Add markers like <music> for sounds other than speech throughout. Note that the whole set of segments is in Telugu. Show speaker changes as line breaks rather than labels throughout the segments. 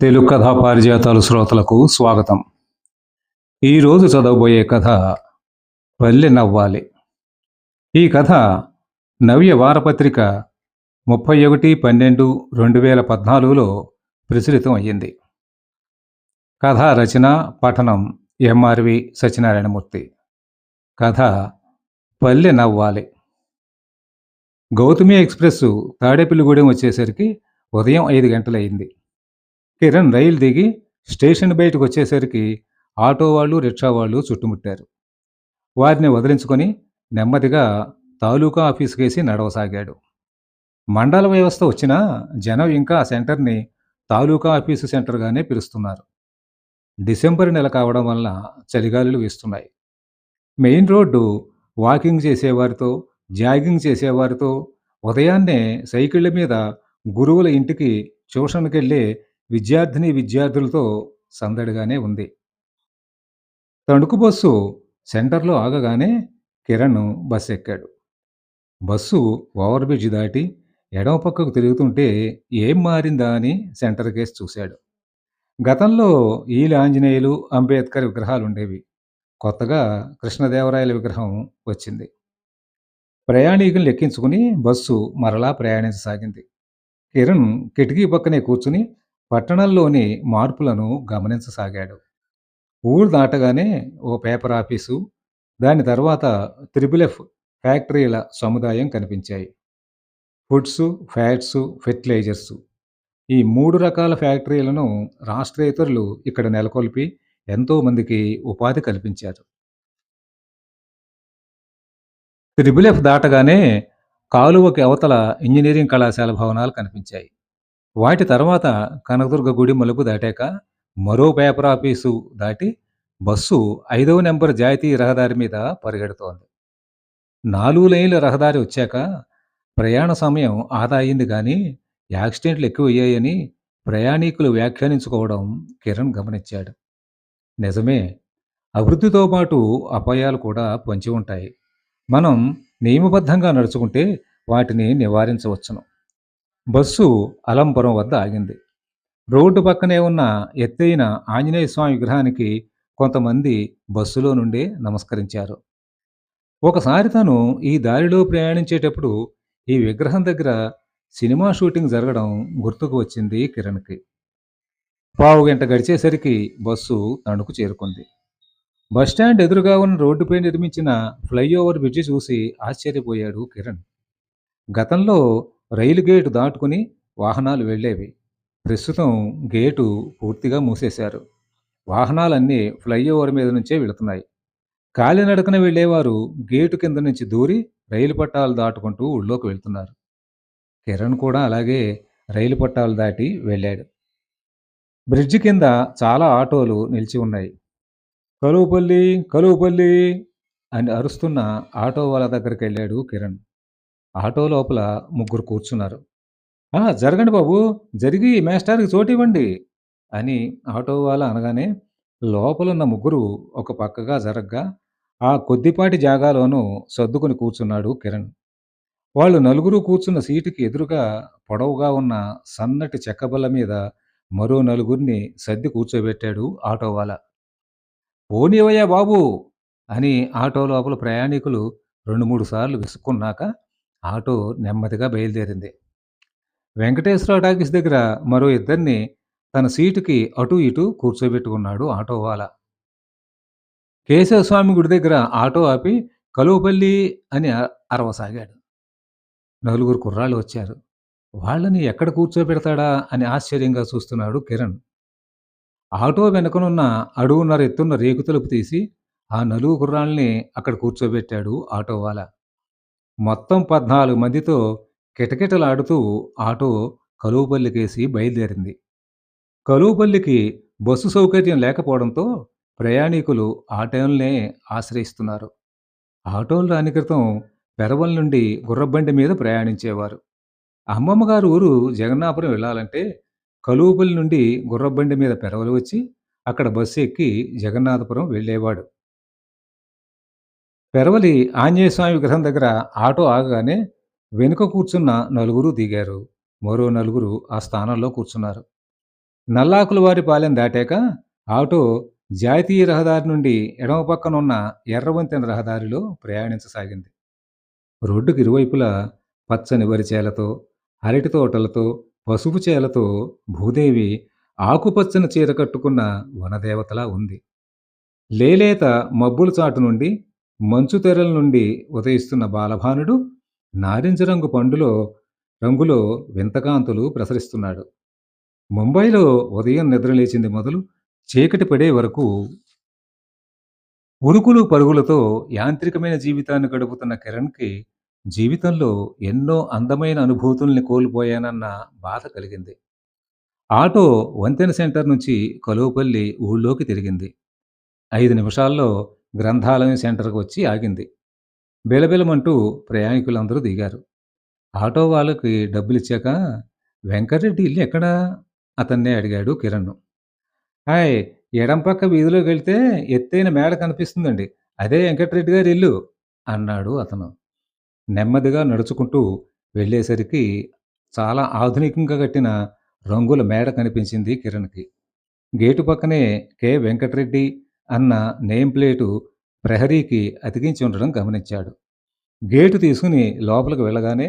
తెలుగు కథా పారిజాతాలు శ్రోతలకు స్వాగతం. ఈరోజు చదవబోయే కథ పల్లె నవ్వాలి. ఈ కథ నవ్య వారపత్రిక ముప్పై ఒకటి పన్నెండు రెండు వేల పద్నాలుగులో ప్రచురితం అయ్యింది. కథ రచన పఠనం ఎంఆర్వి సత్యనారాయణమూర్తి. కథ పల్లె నవ్వాలి. గౌతమి ఎక్స్ప్రెస్ తాడేపల్లిగూడెం వచ్చేసరికి ఉదయం ఐదు గంటలయ్యింది. కిరణ్ రైలు దిగి స్టేషన్ బయటకు వచ్చేసరికి ఆటో వాళ్ళు రిక్షా వాళ్ళు చుట్టుముట్టారు. వారిని వదిలించుకొని నెమ్మదిగా తాలూకా ఆఫీసుకేసి నడవసాగాడు. మండల వ్యవస్థ వచ్చినా జనం ఇంకా ఆ సెంటర్ని తాలూకా ఆఫీసు సెంటర్గానే పిలుస్తున్నారు. డిసెంబర్ నెల కావడం వల్ల చలిగాలులు వీస్తున్నాయి. మెయిన్ రోడ్డు వాకింగ్ చేసేవారితో జాగింగ్ చేసేవారితో ఉదయాన్నే సైకిళ్ళ మీద గురువుల ఇంటికి ట్యూషన్కి వెళ్ళే విద్యార్థిని విద్యార్థులతో సందడిగానే ఉంది. తణుకు బస్సు సెంటర్లో ఆగగానే కిరణ్ బస్సు ఎక్కాడు. బస్సు ఓవర్ బ్రిడ్జ్ దాటి ఎడమ పక్కకు తిరుగుతుంటే ఏం మారిందా అని సెంటర్ కేసు చూశాడు. గతంలో ఈల ఆంజనేయులు అంబేద్కర్ విగ్రహాలు ఉండేవి కొత్తగా కృష్ణదేవరాయల విగ్రహం వచ్చింది. ప్రయాణికులను ఎక్కించుకుని బస్సు మరలా ప్రయాణించసాగింది. కిరణ్ కిటికీ పక్కనే కూర్చుని పట్టణంలోని మార్పులను గమనించసాగాడు. ఊరు దాటగానే ఓ పేపర్ ఆఫీసు దాని తర్వాత త్రిబులెఫ్ ఎఫ్ ఫ్యాక్టరీల సముదాయం కనిపించాయి. Foods fats fertilisers. ఈ మూడు రకాల ఫ్యాక్టరీలను రాష్ట్రేతరులు ఇక్కడ నెలకొల్పి ఎంతోమందికి ఉపాధి కల్పించారు. త్రిబుల్ ఎఫ్ దాటగానే కాలువకి అవతల ఇంజనీరింగ్ కళాశాల భవనాలు కనిపించాయి. వాటి తర్వాత కనకదుర్గ గుడి మలుపు దాటాక మరో పేపర్ ఆఫీసు దాటి బస్సు ఐదవ నెంబర్ జాతీయ రహదారి మీద పరిగెడుతోంది. నాలుగు లైన్ల రహదారి వచ్చాక ప్రయాణ సమయం ఆదా అయింది కానీ యాక్సిడెంట్లు ఎక్కువయ్యాయని ప్రయాణికులు వ్యాఖ్యానించుకోవడం కిరణ్ గమనించాడు. నిజమే అభివృద్ధితో పాటు అపాయాలు కూడా పొంచి ఉంటాయి. మనం నియమబద్ధంగా నడుచుకుంటే వాటిని నివారించవచ్చును. బస్సు అలంపురం వద్ద ఆగింది. రోడ్డు పక్కనే ఉన్న ఎత్తైన ఆంజనేయ స్వామి విగ్రహానికి కొంతమంది బస్సులో నుండే నమస్కరించారు. ఒకసారి తను ఈ దారిలో ప్రయాణించేటప్పుడు ఈ విగ్రహం దగ్గర సినిమా షూటింగ్ జరగడం గుర్తుకు వచ్చింది కిరణ్కి. పావు గంట గడిచేసరికి బస్సు తణుకు చేరుకుంది. బస్టాండ్ ఎదురుగా ఉన్న రోడ్డుపై నిర్మించిన ఫ్లైఓవర్ బ్రిడ్జి చూసి ఆశ్చర్యపోయాడు కిరణ్. గతంలో రైలు గేటు దాటుకుని వాహనాలు వెళ్ళేవి. ప్రస్తుతం గేటు పూర్తిగా మూసేశారు. వాహనాలన్నీ ఫ్లైఓవర్ మీద నుంచే వెళుతున్నాయి. కాలినడకన వెళ్ళేవారు గేటు కింద నుంచి దూరి రైలు పట్టాలు దాటుకుంటూ ఊళ్ళోకి వెళ్తున్నారు. కిరణ్ కూడా అలాగే రైలు పట్టాలు దాటి వెళ్ళాడు. బ్రిడ్జి కింద చాలా ఆటోలు నిలిచి ఉన్నాయి. కలువుపల్లి కలువుపల్లి అని అరుస్తున్న ఆటో వాళ్ళ దగ్గరికి వెళ్ళాడు కిరణ్. ఆటో లోపల ముగ్గురు కూర్చున్నారు. "ఆ, జరగండి బాబు జరిగి మేస్టార్కి చోటు ఇవ్వండి అని ఆటో వాళ్ళ అనగానే లోపలున్న ముగ్గురు ఒక పక్కగా జరగ్గా ఆ కొద్దిపాటి జాగాలోనూ సర్దుకుని కూర్చున్నాడు కిరణ్. వాళ్ళు నలుగురు కూర్చున్న సీటుకి ఎదురుగా పొడవుగా ఉన్న సన్నటి చెక్కబల్ల మీద మరో నలుగురిని సర్ది కూర్చోబెట్టాడు ఆటో వాళ్ళ. పోనీవయ్యా బాబు అని ఆటో లోపల ప్రయాణికులు రెండు మూడు సార్లు విసుక్కున్నాక ఆటో నెమ్మదిగా బయలుదేరింది. వెంకటేశ్వర టాకీస్ దగ్గర మరో ఇద్దరిని తన సీటుకి అటు ఇటు కూర్చోబెట్టుకున్నాడు ఆటోవాలా కేశవస్వామి గుడి దగ్గర ఆటో ఆపి కలువపల్లి అని అరవసాగాడు. నలుగురు కుర్రాళ్ళు వచ్చారు. వాళ్ళని ఎక్కడ కూర్చోబెడతాడా అని ఆశ్చర్యంగా చూస్తున్నాడు కిరణ్. ఆటో వెనకనున్న అడుగున్నర ఎత్తున్న రేకు తలుపు తీసి ఆ నలుగు కుర్రాళ్ళని అక్కడ కూర్చోబెట్టాడు ఆటోవాలా మొత్తం పద్నాలుగు మందితో కిటకిటలాడుతూ ఆటో కలువుపల్లికేసి బయలుదేరింది. కలువుపల్లికి బస్సు సౌకర్యం లేకపోవడంతో ప్రయాణికులు ఆటోలనే ఆశ్రయిస్తున్నారు. ఆటోలు రాని క్రితం పెరవల్ నుండి గుర్రబండి మీద ప్రయాణించేవారు. అమ్మమ్మ గారు ఊరు జగన్నాపురం వెళ్ళాలంటే కలువుపల్లి నుండి గుర్రబండి మీద పెరవలు వచ్చి అక్కడ బస్సు ఎక్కి జగన్నాథపురం వెళ్ళేవాడు. పెరవలి ఆంజనేయస్వామి విగ్రహం దగ్గర ఆటో ఆగగానే వెనుక కూర్చున్న నలుగురు దిగారు మరో నలుగురు ఆ స్థానంలో కూర్చున్నారు నల్లాకుల వారి పాలెం దాటాక ఆటో జాతీయ రహదారి నుండి ఎడమ పక్కన ఉన్న ఎర్రవంతెన రహదారిలో ప్రయాణించసాగింది. రోడ్డుకి ఇరువైపులా పచ్చని వరిచేలతో, అరటి తోటలతో, పసుపు చేలతో భూదేవి ఆకుపచ్చని చీర కట్టుకున్న వనదేవతలా ఉంది. లేలేత మబ్బుల చాటు నుండి, మంచు తెరల నుండి ఉదయిస్తున్న బాలభానుడు నారింజ రంగు పండులో రంగులో వింతకాంతులు ప్రసరిస్తున్నాడు. ముంబైలో ఉదయం నిద్రలేచింది మొదలు చీకటి పడే వరకు ఉరుకులు పరుగులతో యాంత్రికమైన జీవితాన్ని గడుపుతున్న కిరణ్‌కి జీవితంలో ఎన్నో అందమైన అనుభూతుల్ని కోల్పోయానన్న బాధ కలిగింది. ఆటో వంతెన సెంటర్ నుంచి కలువపల్లి ఊళ్ళోకి తిరిగింది. ఐదు నిమిషాల్లో గ్రంథాలయం సెంటర్‌కి వచ్చి ఆగింది. బిలబిలమంటూ ప్రయాణికులందరూ దిగారు. ఆటో వాళ్ళకి డబ్బులు ఇచ్చాక "వెంకటరెడ్డి ఇల్లు ఎక్కడ?" అతన్నే అడిగాడు కిరణ్. "హాయ్! ఎడం పక్క వీధిలోకెళ్తే ఎత్తైన మేడ కనిపిస్తుందండి. అదే వెంకటరెడ్డి గారి ఇల్లు" అన్నాడు అతను. నెమ్మదిగా నడుచుకుంటూ వెళ్ళేసరికి చాలా ఆధునికంగా కట్టిన రంగుల మేడ కనిపించింది కిరణ్‌కి. గేటు పక్కనే కె. వెంకటరెడ్డి అన్న నేమ్ ప్లేటు ప్రహరీకి అతికించి ఉండడం గమనించాడు. గేటు తీసుకుని లోపలికి వెళ్ళగానే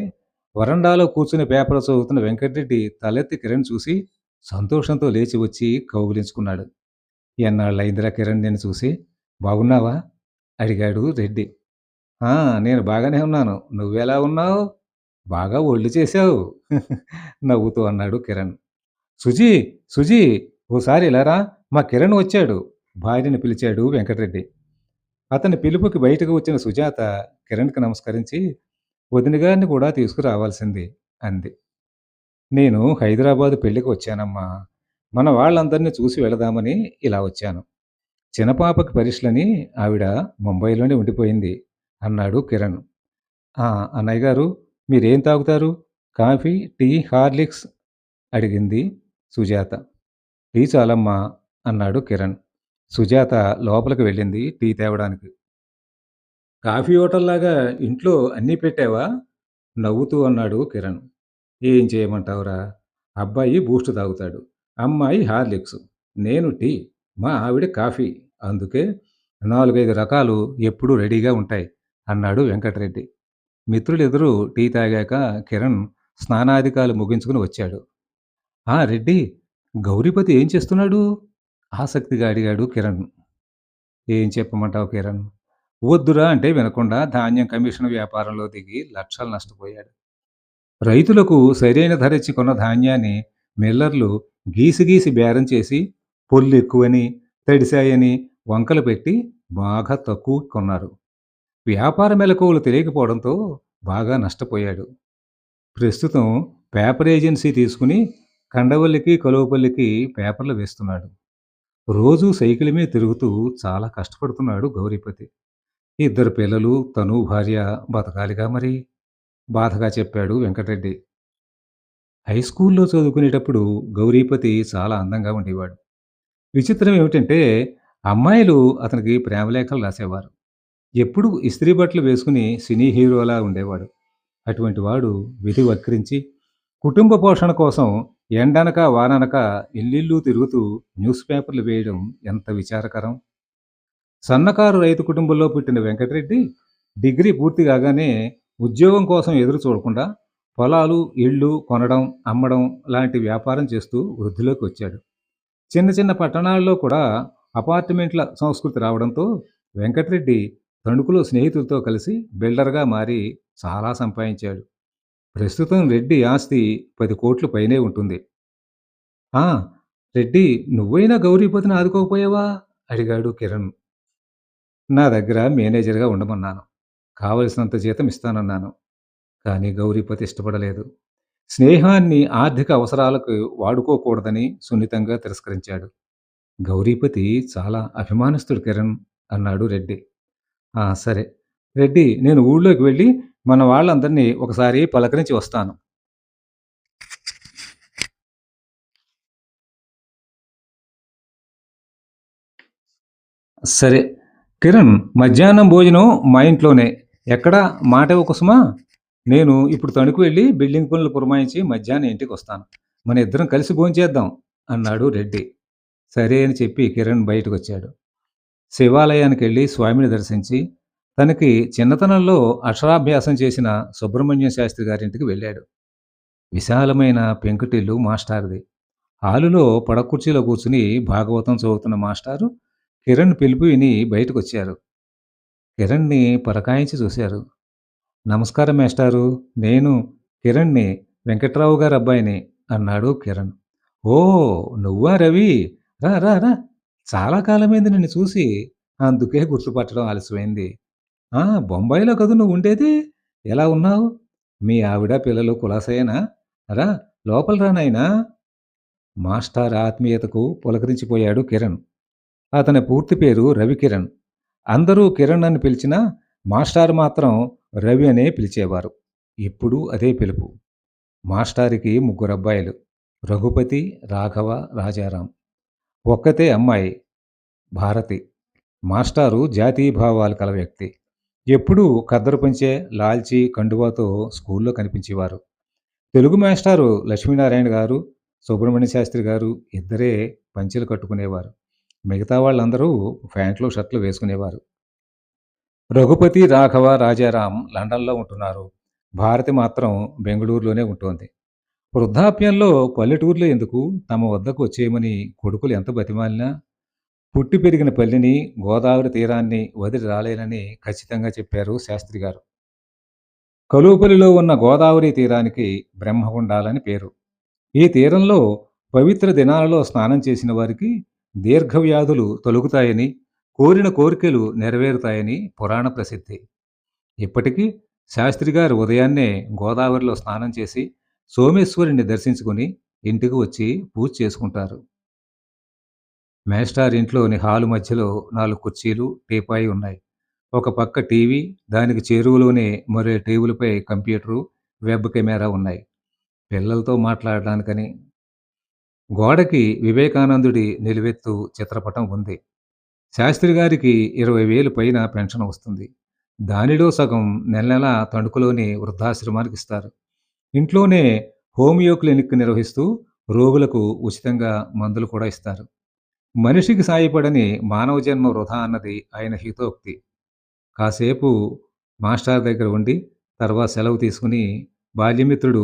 వరండాలో కూర్చుని పేపర్ చదువుతున్న వెంకటరెడ్డి తలెత్తి కిరణ్ చూసి సంతోషంతో లేచి వచ్చి కౌగులించుకున్నాడు ఎన్నాళ్ళ ఇందిరా కిరణ్ నేను చూసి. బాగున్నావా?" అడిగాడు రెడ్డి. నేను బాగానే ఉన్నాను. నువ్వెలా ఉన్నావు బాగా ఒళ్ళు చేశావు" <laughs> నవ్వుతూ అన్నాడు కిరణ్. "సుజీ! సుజీ! ఓసారి ఇలా రా. మా కిరణ్ వచ్చాడు" భార్యని పిలిచాడు వెంకటరెడ్డి. అతని పిలుపుకి బయటకు వచ్చిన సుజాత కిరణ్‌కి నమస్కరించి "వదినగారిని కూడా తీసుకురావాల్సింది" అంది. "నేను హైదరాబాదు పెళ్ళికి వచ్చానమ్మా. మన వాళ్ళందరినీ చూసి వెళదామని ఇలా వచ్చాను. చిన్నపాపకి పరీక్షలని ఆవిడ ముంబైలోనే ఉండిపోయింది" అన్నాడు కిరణ్. "ఆ! అన్నయ్య గారు మీరేం తాగుతారు? కాఫీ, టీ, హార్లిక్స్" అడిగింది సుజాత. "టీ చాలమ్మా" అన్నాడు కిరణ్. సుజాత లోపలికి వెళ్ళింది టీ తేవడానికి. "కాఫీ హోటల్లాగా ఇంట్లో అన్నీ పెట్టావా?" నవ్వుతూ అన్నాడు కిరణ్. "ఏం చేయమంటావురా? అబ్బాయి బూస్ట్ తాగుతాడు. అమ్మాయి హార్లిక్స్. నేను టీ. మా ఆవిడ కాఫీ. అందుకే నాలుగైదు రకాలు ఎప్పుడూ రెడీగా ఉంటాయి" అన్నాడు వెంకటరెడ్డి. మిత్రులిద్దరూ టీ తాగాక కిరణ్ స్నానాదికాలు ముగించుకుని వచ్చాడు. "ఆ! రెడ్డి గౌరీపతి ఏం చేస్తున్నాడు?" ఆసక్తిగా అడిగాడు కిరణ్. "ఏం చెప్పమంటావు కిరణ్? వద్దురా అంటే వినకుండా ధాన్యం కమిషన్ వ్యాపారంలో దిగి లక్షలు నష్టపోయాడు. రైతులకు సరైన ధర ఇచ్చి కొన్న ధాన్యాన్ని మిల్లర్లు గీసి గీసి బేరం చేసి పొల్లెక్కువని, తడిశాయని వంకలు పెట్టి బాగా తక్కువ కొన్నారు. వ్యాపార మెలకువలు తెలియకపోవడంతో బాగా నష్టపోయాడు. ప్రస్తుతం పేపర్ ఏజెన్సీ తీసుకుని కండవల్లికి, కలువపల్లికి పేపర్లు వేస్తున్నాడు. రోజూ సైకిల్ మీద తిరుగుతూ చాలా కష్టపడుతున్నాడు గౌరీపతి. ఇద్దరు పిల్లలు, తను భార్య బతకాలిగా మరి" బాధగా చెప్పాడు వెంకటరెడ్డి. హై స్కూల్లో చదువుకునేటప్పుడు గౌరీపతి చాలా అందంగా ఉండేవాడు. విచిత్రం ఏమిటంటే అమ్మాయిలు అతనికి ప్రేమలేఖలు రాసేవారు. ఎప్పుడూ ఇస్త్రీ బట్టలు వేసుకుని సినీ హీరోలా ఉండేవాడు. అటువంటి వాడు విధి వక్రించి కుటుంబ పోషణ కోసం ఎండనక వాననక ఇల్లిల్లు తిరుగుతూ న్యూస్ పేపర్లు వేయడం ఎంత విచారకరం. సన్నకారు రైతు కుటుంబంలో పుట్టిన వెంకటరెడ్డి డిగ్రీ పూర్తి కాగానే ఉద్యోగం కోసం ఎదురు చూడకుండా పొలాలు, ఇళ్ళు కొనడం, అమ్మడం లాంటి వ్యాపారం చేస్తూ వృద్ధిలోకి వచ్చాడు. చిన్న చిన్న పట్టణాల్లో కూడా అపార్ట్మెంట్ల సంస్కృతి రావడంతో వెంకటరెడ్డి తణుకులో స్నేహితులతో కలిసి బిల్డర్‌గా మారి చాలా సంపాదించాడు. ప్రస్తుతం రెడ్డి ఆస్తి పది కోట్లు పైనే ఉంటుంది. "ఆ! రెడ్డి నువ్వైనా గౌరీపతిని ఆదుకోకపోయావా?" అడిగాడు కిరణ్. "నా దగ్గర మేనేజర్‌గా ఉండమన్నాను. కావలసినంత జీతం ఇస్తానన్నాను. కానీ గౌరీపతి ఇష్టపడలేదు. స్నేహాన్ని ఆర్థిక అవసరాలకు వాడుకోకూడదని సున్నితంగా తిరస్కరించాడు. గౌరీపతి చాలా అభిమానిస్తుడు కిరణ్" అన్నాడు రెడ్డి. సరే. రెడ్డి నేను ఊళ్ళోకి వెళ్ళి మన వాళ్ళందరినీ ఒకసారి పలకరించి వస్తాను." "సరే. కిరణ్ మధ్యాహ్నం భోజనం మా ఇంట్లోనే. ఎక్కడ మాట కుసుమా? నేను ఇప్పుడు తణుకు వెళ్ళి బిల్డింగ్ పనులు పురమాయించి మధ్యాహ్నం ఇంటికి వస్తాను మన ఇద్దరం కలిసి భోంచేద్దాం" అన్నాడు రెడ్డి. సరే అని చెప్పి కిరణ్ బయటకొచ్చాడు. శివాలయానికెళ్ళి స్వామిని దర్శించి, తనకి చిన్నతనంలో అక్షరాభ్యాసం చేసిన సుబ్రహ్మణ్యం శాస్త్రి గారింటికి వెళ్ళాడు. విశాలమైన పెంకుటిల్లు మాస్టారుది. హాలులో పడకుర్చీలో కూర్చుని భాగవతం చదువుతున్న మాస్టారు కిరణ్ పిలుపు విని బయటకొచ్చారు. కిరణ్‌ని పరకాయించి చూశారు. నమస్కారం మేస్టారు. నేను కిరణ్‌ని. వెంకట్రావు గారు అబ్బాయిని అన్నాడు కిరణ్. ఓ నువ్వా రవి? రా రా రా. చాలా కాలమైంది నిన్ను చూసి. అందుకే గుర్తుపట్టడం ఆలస్యమైంది. ఆ! బొంబాయిలో కదూ నువ్వుండేది? ఎలా ఉన్నావు? మీ ఆవిడ, పిల్లలు కులాసాయేనా? రా లోపల రా నాయనా. ఆత్మీయతకు పులకరించిపోయాడు కిరణ్. అతని పూర్తి పేరు రవికిరణ్. అందరూ కిరణ్ అని పిలిచినా మాస్టారు మాత్రం రవి అనే పిలిచేవారు. ఇప్పుడూ అదే పిలుపు. మాస్టారుకి ముగ్గురబ్బాయిలు. రఘుపతి, రాఘవ, రాజారాం. ఒక్కతే అమ్మాయి భారతి. మాస్టారు జాతీయభావాలు కల వ్యక్తి. ఎప్పుడూ కద్దరు పంచే లాల్చీ, కండువాతో స్కూల్లో కనిపించేవారు. తెలుగు మాస్టారు లక్ష్మీనారాయణ గారు, సుబ్రహ్మణ్య శాస్త్రి గారు ఇద్దరే పంచెలు కట్టుకునేవారు. మిగతా వాళ్ళందరూ ప్యాంట్లు, షర్ట్లు వేసుకునేవారు. రఘుపతి, రాఘవ, రాజారాం లండన్‌లో ఉంటున్నారు. భారతి మాత్రం బెంగళూరులోనే ఉంటోంది. వృద్ధాప్యంలో పల్లెటూర్లో ఎందుకు తమ వద్దకు వచ్చేయమని కొడుకులు ఎంత బతిమాలినా, పుట్టి పెరిగిన పల్లిని గోదావరి తీరాన్ని వదిలి రాలేనని ఖచ్చితంగా చెప్పారు శాస్త్రి గారు కలువపల్లిలో ఉన్న గోదావరి తీరానికి బ్రహ్మగుండాలని పేరు. ఈ తీరంలో పవిత్ర దినాలలో స్నానం చేసిన వారికి దీర్ఘవ్యాధులు తొలుగుతాయని కోరిన కోరికలు నెరవేరుతాయని పురాణ ప్రసిద్ధి. ఇప్పటికీ శాస్త్రిగారు ఉదయాన్నే గోదావరిలో స్నానం చేసి, సోమేశ్వరిని దర్శించుకుని ఇంటికి వచ్చి పూజ చేసుకుంటారు. మేస్టార్ ఇంట్లోని హాలు మధ్యలో నాలుగు కుర్చీలు, టీపాయి ఉన్నాయి. ఒక పక్క టీవీ, దానికి చేరువలోనే మరో టేబుల్‌పై కంప్యూటరు, వెబ్ కెమెరా ఉన్నాయి. పిల్లలతో మాట్లాడడానికని. గోడకి వివేకానందుడి నిలువెత్తు చిత్రపటం ఉంది. శాస్త్రి గారికి ఇరవై వేలు పైన పెన్షన్ వస్తుంది. దానిలో సగం నెల నెల తణుకులోని వృద్ధాశ్రమానికిస్తారు. ఇంట్లోనే హోమియో క్లినిక్ నిర్వహిస్తూ రోగులకు ఉచితంగా మందులు కూడా ఇస్తారు. మనిషికి సాయపడని మానవ జన్మ వృధా అన్నది ఆయన హితోక్తి. కాసేపు మాస్టారు దగ్గర ఉండి, తర్వాత సెలవు తీసుకుని బాల్యమిత్రుడు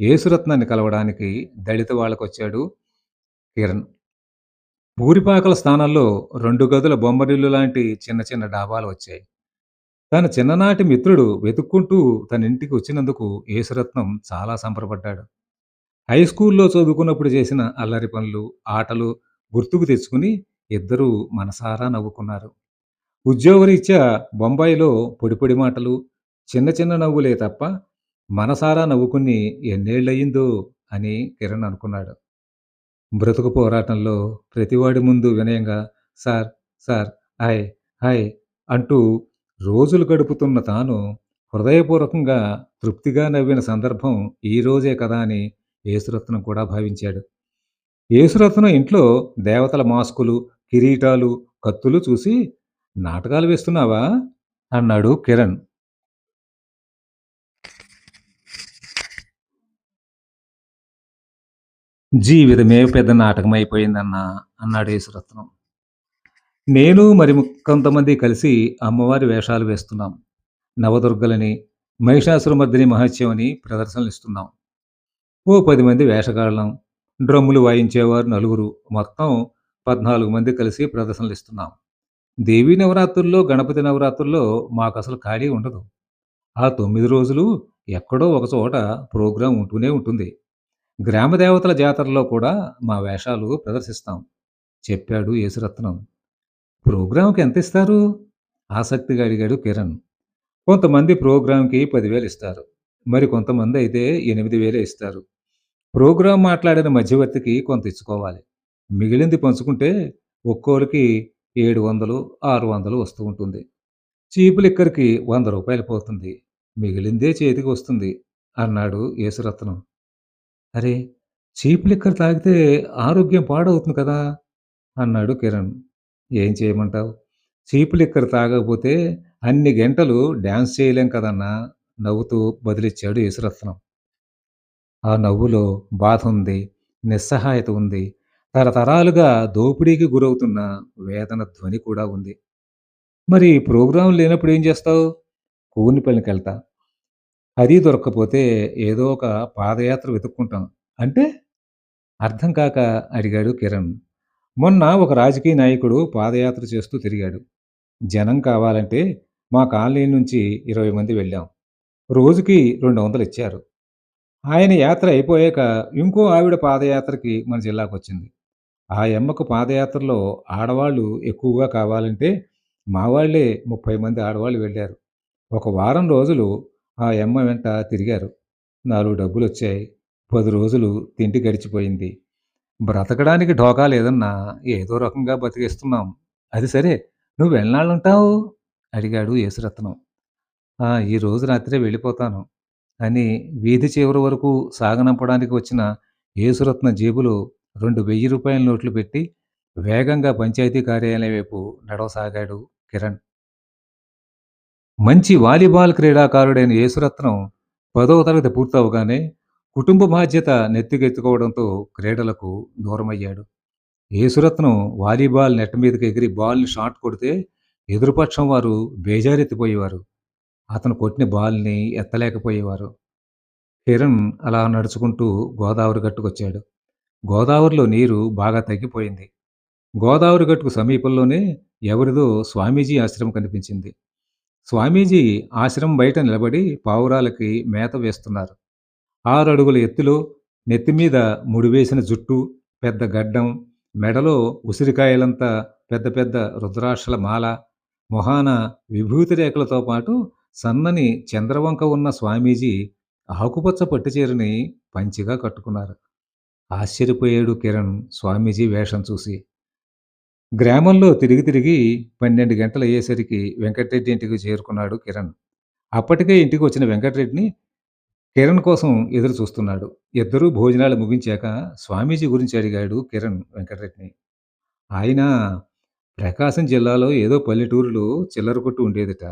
యేసురత్నాన్ని కలవడానికి దళిత వాళ్ళకొచ్చాడు కిరణ్. పూరిపాకల స్థానంలో రెండు గదుల బొమ్మరిల్లు లాంటి చిన్న చిన్న డాబాలు వచ్చాయి. తన చిన్ననాటి మిత్రుడు వెతుక్కుంటూ తన ఇంటికి వచ్చినందుకు యేసురత్నం చాలా సంబరపడ్డాడు. హైస్కూల్లో చదువుకున్నప్పుడు చేసిన అల్లరి పనులు, ఆటలు గుర్తుకు తెచ్చుకుని ఇద్దరూ మనసారా నవ్వుకున్నారు. ఉద్యోగరీత్యా బొంబాయిలో పొడిపొడి మాటలు, చిన్న చిన్న నవ్వులే తప్ప మనసారా నవ్వుకుని ఎన్నేళ్ళయిందో అని కిరణ్ అనుకున్నాడు. బ్రతుకు పోరాటంలో ప్రతివాడి ముందు వినయంగా సార్, సార్, హాయ్, హాయ్ అంటూ రోజులు గడుపుతున్న తాను హృదయపూర్వకంగా తృప్తిగా నవ్విన సందర్భం ఈ రోజే కదా అని యేసురత్నం కూడా భావించాడు. యేసురత్నం ఇంట్లో దేవతల మాస్కులు, కిరీటాలు, కత్తులు చూసి నాటకాలు వేస్తున్నావా? అన్నాడు కిరణ్. జీవితమే పెద్ద నాటకమైపోయిందన్నా అన్నాడు యేసురత్నం. నేను మరి కొంతమంది కలిసి అమ్మవారి వేషాలు వేస్తున్నాం. నవదుర్గలని, మహిషాసురమర్దిని మహత్యం అని ప్రదర్శనలు ఇస్తున్నాం. ఓ పది మంది వేషగాళ్ళం, డ్రమ్ములు వాయించేవారు నలుగురు, మొత్తం 14 మంది కలిసి ప్రదర్శనలు ఇస్తున్నాం. దేవీ నవరాత్రుల్లో, గణపతి నవరాత్రుల్లో మాకు అసలు ఖాళీ ఉండదు. ఆ తొమ్మిది రోజులు ఎక్కడో ఒకచోట ప్రోగ్రాం ఉంటూనే ఉంటుంది. గ్రామ దేవతల జాతరలో కూడా మా వేషాలు ప్రదర్శిస్తాం చెప్పాడు యేసురత్నం. ప్రోగ్రాంకి ఎంత ఇస్తారు ఆసక్తిగా అడిగాడు కిరణ్. కొంతమంది ప్రోగ్రాంకి పదివేలు ఇస్తారు. మరి కొంతమంది అయితే ఎనిమిది వేలే ఇస్తారు. ప్రోగ్రాం మాట్లాడిన మధ్యవర్తికి కొంత ఇచ్చుకోవాలి. మిగిలింది పంచుకుంటే ఒక్కోరికి ఏడు వందలు ఆరు వందలు వస్తూ ఉంటుంది. చీపు లిక్కర్‌కి వంద రూపాయలు పోతుంది. మిగిలిందే చేతికి వస్తుంది అన్నాడు యేసురత్నం. అరే! చీప్ లిక్కర్ తాగితే ఆరోగ్యం పాడవుతుంది కదా! అన్నాడు కిరణ్. ఏం చేయమంటావు? చీప్ లిక్కర్ తాగకపోతే అన్ని గంటలు డ్యాన్స్ చేయలేం కదన్నా! నవ్వుతూ బదిలిచ్చాడు యేసురత్నం. ఆ నవ్వులో బాధ ఉంది, నిస్సహాయత ఉంది. తరతరాలుగా దోపిడీకి గురవుతున్న వేదన ధ్వని కూడా ఉంది. మరి ప్రోగ్రాం లేనప్పుడు ఏం చేస్తావు? కూనిపల్లికెళ్తా. అది దొరక్కపోతే ఏదో ఒక పాదయాత్ర వెతుక్కుంటాం. అంటే? అర్థం కాక అడిగాడు కిరణ్. మొన్న ఒక రాజకీయ నాయకుడు పాదయాత్ర చేస్తూ తిరిగాడు. జనం కావాలంటే మా కాలనీ నుంచి 20 మంది వెళ్ళాం. రోజుకి 200 ఇచ్చారు. ఆయన యాత్ర అయిపోయాక ఇంకో ఆవిడ పాదయాత్రకి మన జిల్లాకొచ్చింది. ఆ యమ్మకు పాదయాత్రలో ఆడవాళ్ళు ఎక్కువగా కావాలంటే మా వాళ్ళే 30 మంది ఆడవాళ్ళు వెళ్ళారు. ఒక వారం రోజులు ఆ యమ్మ వెంట తిరిగారు. నాలుగు డబ్బులు వచ్చాయి పది రోజులు తిండి గడిచిపోయింది. బ్రతకడానికి ఢోకా లేదన్నా ఏదో రకంగా బతికేస్తున్నాం. అది సరే నువ్వు నువ్వెన్నాళ్ళుంటావు? అడిగాడు యేసురత్నం. ఈ రోజు రాత్రే వెళ్ళిపోతాను అని వీధి చివరి వరకు సాగనంపడానికి వచ్చిన యేసురత్న జేబులో రెండు వెయ్యి రూపాయల నోట్లు పెట్టి వేగంగా పంచాయతీ కార్యాలయం వైపు నడవసాగాడు కిరణ్. మంచి వాలీబాల్ క్రీడాకారుడైన యేసురత్నం పదవ తరగతి పూర్తవగానే కుటుంబ బాధ్యత నెత్తికెత్తుకోవడంతో క్రీడలకు దూరమయ్యాడు. యేసురత్నం వాలీబాల్ నెట్ మీదకి ఎగిరి బాల్‌ని షాట్ కొడితే ఎదురుపక్షం వారు బేజారెత్తిపోయేవారు. అతను కొట్టిన బాల్‌ని ఎత్తలేకపోయేవారు. కిరణ్ అలా నడుచుకుంటూ గోదావరి గట్టుకొచ్చాడు. గోదావరిలో నీరు బాగా తగ్గిపోయింది. గోదావరి గట్టుకు సమీపంలోనే ఎవరిదో స్వామీజీ ఆశ్రమం కనిపించింది. స్వామీజీ ఆశ్రమం బయట నిలబడి పావురాలకి మేత వేస్తున్నారు. ఆరు అడుగుల ఎత్తులో నెత్తిమీద ముడివేసిన జుట్టు, పెద్ద గడ్డం, మెడలో ఉసిరికాయలంత పెద్ద పెద్ద రుద్రాక్షల మాల, మొహాన విభూతి రేఖలతో పాటు సన్నని చంద్రవంక ఉన్న స్వామీజీ ఆకుపచ్చ పట్టుచీరని పంచిగా కట్టుకున్నారు. ఆశ్చర్యపోయాడు కిరణ్ స్వామీజీ వేషం చూసి. గ్రామంలో తిరిగి తిరిగి పన్నెండు గంటలు అయ్యేసరికి వెంకటరెడ్డి ఇంటికి చేరుకున్నాడు కిరణ్. అప్పటికే ఇంటికి వచ్చిన వెంకటరెడ్డిని కిరణ్ కోసం ఎదురు చూస్తున్నాడు. ఇద్దరూ భోజనాలు ముగించాక స్వామీజీ గురించి అడిగాడు కిరణ్ వెంకటరెడ్డిని ఆయన ప్రకాశం జిల్లాలో ఏదో పల్లెటూరులో చిల్లర కొట్టు ఉండేదట.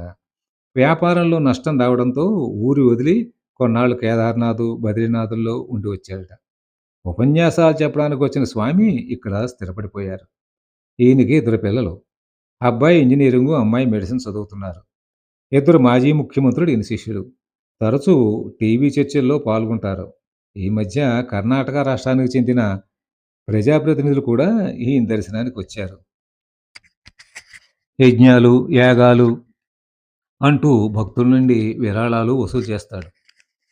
వ్యాపారంలో నష్టం రావడంతో ఊరి వదిలి కొన్నాళ్ళు కేదార్‌నాథ్, బద్రీనాథుల్లో ఉండి వచ్చాడట. ఉపన్యాసాలు చెప్పడానికి వచ్చిన స్వామి ఇక్కడ స్థిరపడిపోయారు. ఈయనకి ఇద్దరు పిల్లలు. అబ్బాయి ఇంజనీరింగు అమ్మాయి మెడిసిన్ చదువుతున్నారు. ఇద్దరు మాజీ ముఖ్యమంత్రుడు ఈయన శిష్యులు. తరచూ టీవీ చర్చల్లో పాల్గొంటారు. ఈ మధ్య కర్ణాటక రాష్ట్రానికి చెందిన ప్రజాప్రతినిధులు కూడా ఈయన దర్శనానికి వచ్చారు. యజ్ఞాలు, యాగాలు అంటూ భక్తుల నుండి విరాళాలు వసూలు చేస్తాడు.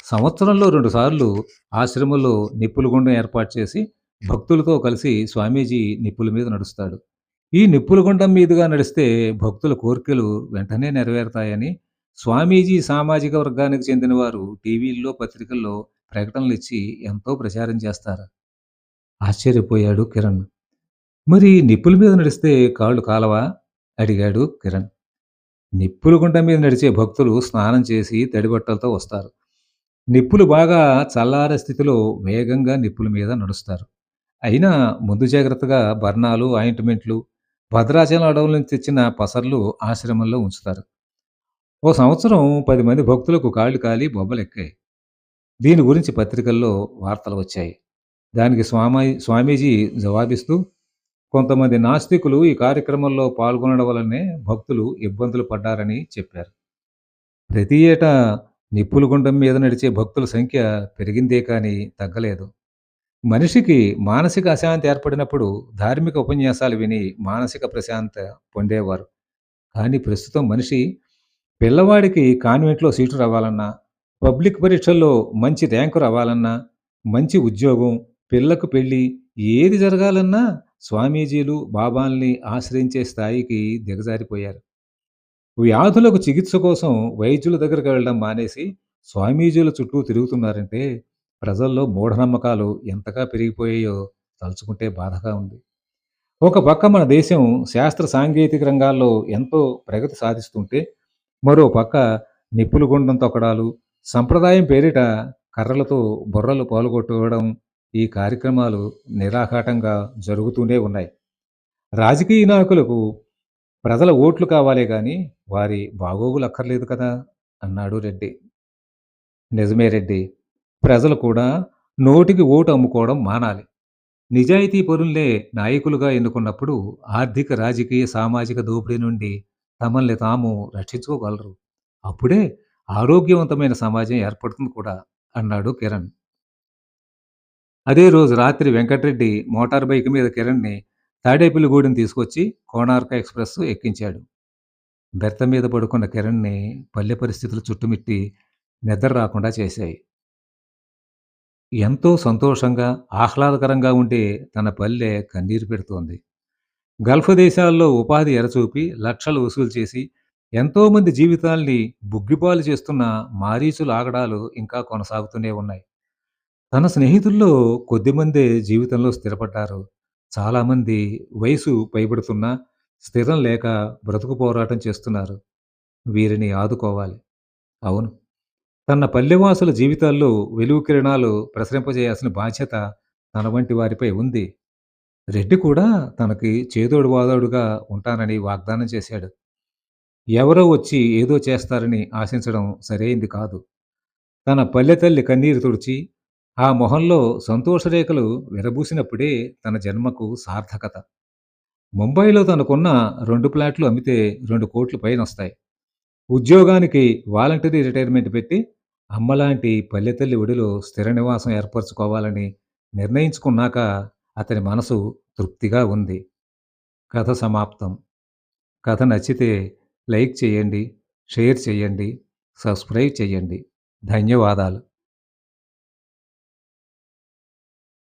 సంవత్సరంలో రెండుసార్లు ఆశ్రమంలో నిప్పుల గుండం ఏర్పాటు చేసి భక్తులతో కలిసి స్వామీజీ నిప్పుల మీద నడుస్తాడు. ఈ నిప్పుల గుండం మీదుగా నడిస్తే భక్తుల కోరికలు వెంటనే నెరవేరుతాయని స్వామీజీ సామాజిక వర్గానికి చెందిన వారు టీవీల్లో, పత్రికల్లో ప్రకటనలు ఇచ్చి ఎంతో ప్రచారం చేస్తారు. ఆశ్చర్యపోయాడు కిరణ్. మరి నిప్పుల మీద నడిస్తే కాళ్ళు కాలవా? అడిగాడు కిరణ్. నిప్పుల మీద నడిచే భక్తులు స్నానం చేసి తడిబట్టలతో వస్తారు. నిప్పులు బాగా చల్లారే స్థితిలో వేగంగా నిప్పుల మీద నడుస్తారు. అయినా ముందు జాగ్రత్తగా బర్ణాలు, ఆయింట్‌మెంట్లు, భద్రాచలం అడవుల నుంచి తెచ్చిన పసర్లు ఆశ్రమంలో ఉంచుతారు. ఓ సంవత్సరం పది మంది భక్తులకు కాళ్ళు కాలి బొబ్బలెక్కాయి. దీని గురించి పత్రికల్లో వార్తలు వచ్చాయి. దానికి స్వామి స్వామీజీ జవాబిస్తూ కొంతమంది నాస్తికులు ఈ కార్యక్రమంలో పాల్గొనడం వల్లనే భక్తులు ఇబ్బందులు పడ్డారని చెప్పారు. ప్రతి ఏటా నిప్పులగుండం మీద నడిచే భక్తుల సంఖ్య పెరిగిందే కానీ తగ్గలేదు. మనిషికి మానసిక అశాంతి ఏర్పడినప్పుడు ధార్మిక ఉపన్యాసాలు విని మానసిక ప్రశాంత పొందేవారు. కానీ ప్రస్తుతం మనిషి పిల్లవాడికి కాన్వెంట్‌లో సీటు రావాలన్నా, పబ్లిక్ పరీక్షల్లో మంచి ర్యాంకు రావాలన్నా, మంచి ఉద్యోగం, పిల్లకు పెళ్ళి ఏది జరగాలన్నా స్వామీజీలు, బాబాల్ని ఆశ్రయించే స్థాయికి దిగజారిపోయారు. వ్యాధులకు చికిత్స కోసం వైద్యుల దగ్గరికి వెళ్ళడం మానేసి స్వామీజీల చుట్టూ తిరుగుతున్నారంటే ప్రజల్లో మూఢనమ్మకాలు ఎంతగా పెరిగిపోయాయో తలుచుకుంటే బాధగా ఉంది. ఒక పక్క మన దేశం శాస్త్ర సాంకేతిక రంగాల్లో ఎంతో ప్రగతి సాధిస్తుంటే, మరో పక్క నిప్పులు గుండం తొక్కడాలు, సంప్రదాయం పేరిట కర్రలతో బుర్రలు పగలగొట్టుకోవడం ఈ కార్యక్రమాలు నిరాఘాటంగా జరుగుతూనే ఉన్నాయి. రాజకీయ నాయకులకు ప్రజల ఓట్లు కావాలే కానీ వారి బాగోగులు అక్కర్లేదు కదా! అన్నాడు రెడ్డి. నిజమే రెడ్డి. ప్రజలు కూడా నోటికి ఓటు అమ్ముకోవడం మానాలి. నిజాయితీ పరులే నాయకులుగా ఎన్నుకున్నప్పుడు ఆర్థిక, రాజకీయ, సామాజిక దోపిడీ నుండి తమల్ని తాము రక్షించుకోగలరు. అప్పుడే ఆరోగ్యవంతమైన సమాజం ఏర్పడుతుంది కూడా అన్నాడు కిరణ్. అదే రోజు రాత్రి వెంకటరెడ్డి మోటార్ బైక్ మీద కిరణ్‌ని తాడేపల్లిగూడెం తీసుకొచ్చి కోణార్క ఎక్స్‌ప్రెస్ ఎక్కించాడు. బెర్త మీద పడుకున్న కిరణ్‌ని పల్లె పరిస్థితులు చుట్టుమిట్టి నిద్ర రాకుండా చేశాయి. ఎంతో సంతోషంగా, ఆహ్లాదకరంగా ఉండే తన పల్లె కన్నీరు పెడుతోంది. గల్ఫ్ దేశాల్లో ఉపాధి ఎరచూపి లక్షలు వసూలు చేసి ఎంతోమంది జీవితాల్ని బుగ్గిపాలు చేస్తున్న మారీచుల ఆగడాలు ఇంకా కొనసాగుతూనే ఉన్నాయి. తన స్నేహితుల్లో కొద్దిమందే జీవితంలో స్థిరపడ్డారు. చాలామంది వయసు పైబడుతున్నా స్థిరం లేక బ్రతుకు పోరాటం చేస్తున్నారు. వీరిని ఆదుకోవాలి. అవును. తన పల్లెవాసుల జీవితాల్లో వెలుగు కిరణాలు ప్రసరింపజేయాల్సిన బాధ్యత తన వంటి వారిపై ఉంది. రెడ్డి కూడా తనకి చేదోడు వాదోడుగా ఉంటానని వాగ్దానం చేశాడు. ఎవరో వచ్చి ఏదో చేస్తారని ఆశించడం సరైంది కాదు. తన పల్లె తల్లి కన్నీరు తుడిచి, ఆ మొహంలో సంతోషరేఖలు విరబూసినప్పుడే తన జన్మకు సార్థకత. ముంబైలో తనకున్న రెండు ప్లాట్లు అమ్మితే 2,00,00,000 పైనొస్తాయి. ఉద్యోగానికి వాలంటరీ రిటైర్మెంట్ పెట్టి, అమ్మలాంటి పల్లెతల్లి ఒడిలో స్థిర నివాసం ఏర్పరచుకోవాలని నిర్ణయించుకున్నాక అతని మనసు తృప్తిగా ఉంది. కథ సమాప్తం. కథ నచ్చితే లైక్ చేయండి, షేర్ చేయండి, సబ్స్క్రైబ్ చేయండి. ధన్యవాదాలు.